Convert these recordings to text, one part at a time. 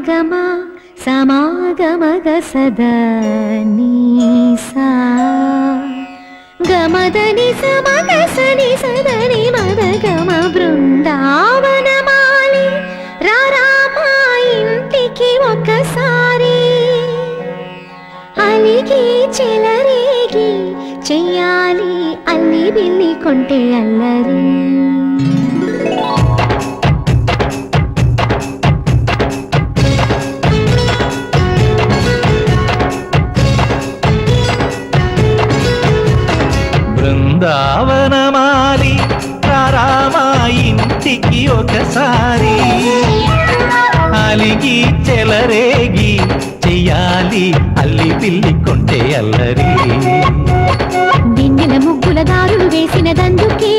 సమగమ? సమాగమగ సదా నీసా. గమదని సమగ సని సదని మదగమ బృందావనమాలి. రారామా ఇంటికి ఒకసారి అలిగి చెలరేగి చెయ్యాలి అల్లి బిల్లి కొంటే అల్లరి. బృందావనమాలి రామా ఇంటికి ఒకసారి. అలిగి చెలరేగి చెయ్యాలి అల్లి పిల్లి కొంటే అల్లరి. వెన్నెల ముగ్గుల దారులు వేసిన దందుకే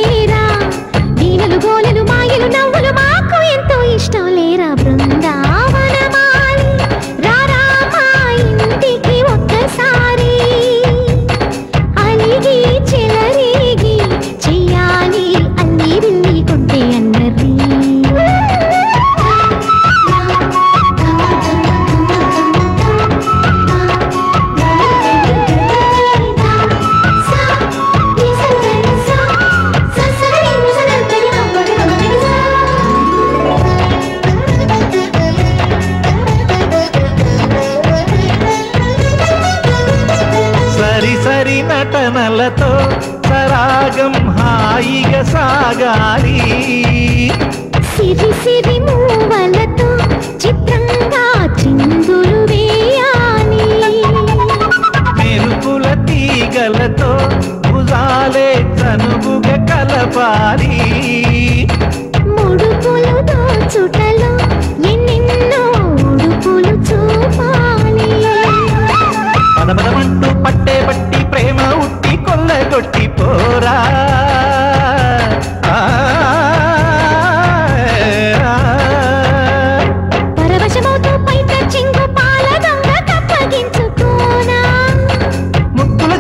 నటనలతో సరాగం హాయిగా సాగాలి. సిరి సిరి మూవలతో చిత్రంగా చిందులు వేయాలి. మెరుపుల తీగలతో భుజాలే చనువుగా కలపాలి. ముడుపులు దోచుటలో ఎన్నెన్నో ఉడుపులు చూపాలి. పదపదమంటూ పట్టే పట్టి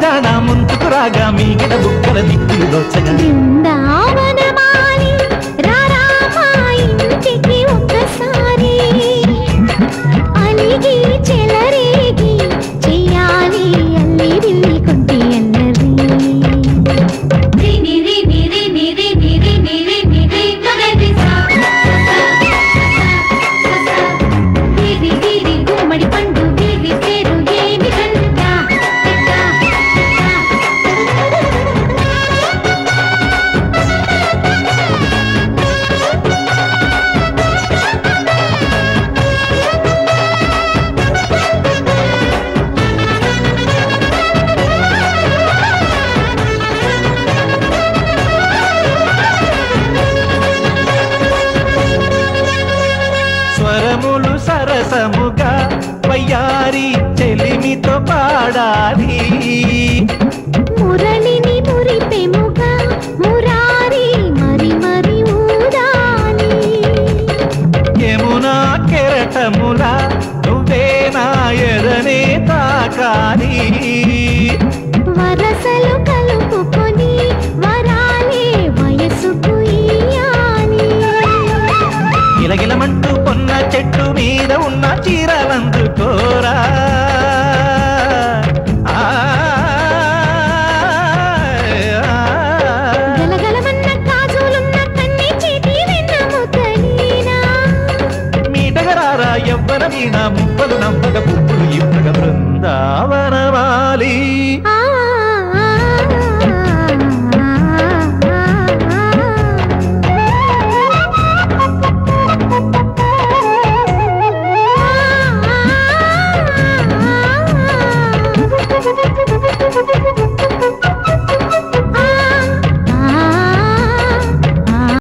జాన ముందుకు రాగా మీగడ బుక్కల దిక్కులు దోచగా. సరసముగా వయ్యారి చెలిమితో పాడాలి. మురళిని మురిపెముగా మురారి మరి మరి ఊదాలి. యమునా కెరటముల నువ్వే నా ఎదనే తాకాలి. వరసలు కలుపుకొని వరాలే వయసుకు ఇయ్యాలి. గిలగిలమంటూ ఎవ్వరీ నా ముప్పలు నమ్మక పుప్పులు ఇవ్వగ బృందావనవాలి.